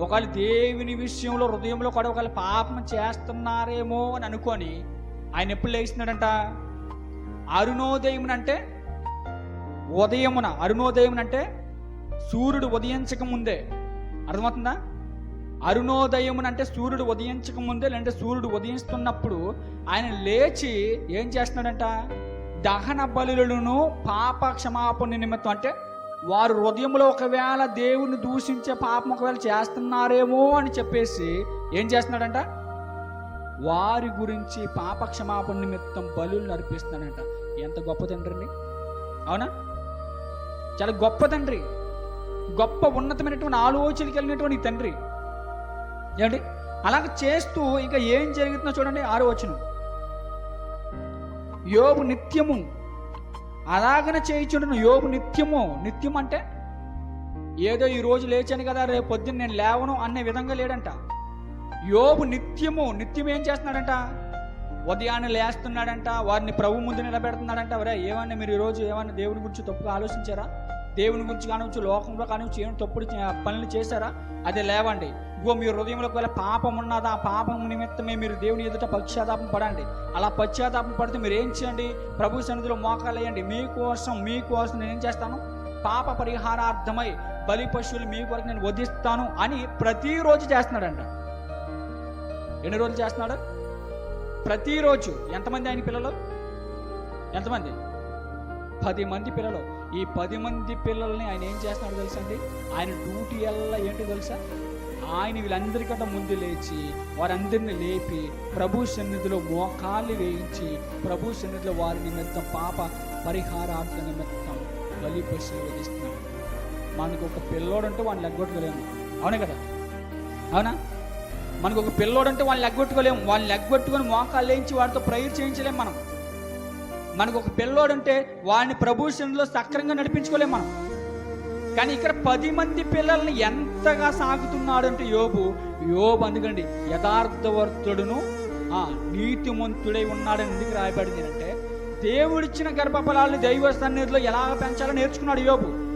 ఒకవేళ దేవుని విషయంలో హృదయంలో కూడా ఒకవేళ పాపం చేస్తున్నారేమో అని అనుకొని ఆయన ఎప్పుడు లేస్తున్నాడంట అరుణోదయం అంటే ఉదయమున. అరుణోదయం అంటే సూర్యుడు ఉదయించక ముందే. అర్థమవుతుందా? అరుణోదయం అంటే సూర్యుడు ఉదయించక ముందే లేదంటే సూర్యుడు ఉదయిస్తున్నప్పుడు ఆయన లేచి ఏం చేస్తున్నాడంట? దహన బలులను పాప క్షమాపణ నిమిత్తం అంటే వారు హృదయంలో ఒకవేళ దేవుని దూషించే పాపం ఒకవేళ చేస్తున్నారేమో అని చెప్పేసి ఏం చేస్తున్నాడంట? వారి గురించి పాప క్షమాపణ నిమిత్తం బలు నడిపిస్తున్నాడంట ఎంత గొప్ప తండ్రిని అవునా? చాలా గొప్ప తండ్రి. గొప్ప ఉన్నతమైనటువంటి ఆలోచనకి వెళ్ళినటువంటి తండ్రి. ఏమండి? అలాగ చేస్తూ ఇంకా ఏం జరుగుతుందో చూడండి ఆరో యోగు నిత్యము అలాగనే చేయించుండను. యోగు నిత్యము నిత్యం అంటే ఏదో ఈ రోజు లేచాను కదా రేపు పొద్దున్న నేను లేవను అనే విధంగా లేడంట. యోగు నిత్యము నిత్యం ఏం చేస్తున్నాడంట? ఉదయాన్నే లేస్తున్నాడంట వారిని ప్రభు ముందు నిలబెడుతున్నాడంట. వరే ఏమన్నా మీరు ఈరోజు ఏమన్నా దేవుని గురించి తప్పుగా ఆలోచించారా? దేవుని గురించి కానివచ్చు లోకంలో కానివచ్చు ఏమైనా తప్పుడు పనులు చేశారా? అది లేవండి. ఇగో మీ హృదయంలో ఒకవేళ పాపం ఉన్నదా ఆ పాపం నిమిత్తమే మీరు దేవుని ఎదుట పశ్చాత్తాపం పడండి. అలా పశ్చాత్తాపం పడితే మీరు ఏం చేయండి? ప్రభు సన్నిధిలో మోకాలు వేయండి. మీకోసం మీకోసం నేను ఏం చేస్తాను? పాప పరిహారార్థమై బలి పశువులు మీ కొరకు నేను వధిస్తాను అని ప్రతిరోజు చేస్తున్నాడంట. ఎన్ని రోజులు చేస్తున్నాడు? ప్రతిరోజు. ఎంతమంది ఆయన పిల్లలు? ఎంతమంది? పది మంది పిల్లలు. ఈ పది మంది పిల్లల్ని ఆయన ఏం చేస్తున్నాడు తెలుసా అండి ఆయన డ్యూటీ ఎలా ఏంటో తెలుసా? ఆయన వీళ్ళందరికంటే ముందు లేచి వారందరిని లేపి ప్రభు సన్నిధిలో మోకాళ్ళు వేయించి ప్రభు సన్నిధిలో వారి నిమిత్తం పాప పరిహారార్థ నిమిత్తం బలి పశువులు మనకు ఒక పిల్లోడు అంటే వాడిని లెగ్గొట్టుకోలేము. అవునే కదా? అవునా? మనకు ఒక పిల్లోడు అంటే వాళ్ళని లెగ్గొట్టుకోలేము. వాళ్ళని లెగ్గొట్టుకొని మోకాళ్ళు వేయించి వాడితో ప్రేయర్ చేయించలేము మనం. మనకు ఒక పిల్లోడు వాడిని ప్రభుత్వంలో సక్రంగా నడిపించుకోలేము మనం. కానీ ఇక్కడ పది మంది పిల్లల్ని ఎంతగా సాగుతున్నాడు అంటే యోబు. యోబు అందుకండి యథార్థవర్తుడును ఆ నీతిమంతుడై ఉన్నాడని ఎందుకు రాయబడింది అంటే దేవుడిచ్చిన గర్భఫలాలను దైవ సన్నిధిలో ఎలా పెంచాలో నేర్చుకున్నాడు యోబు.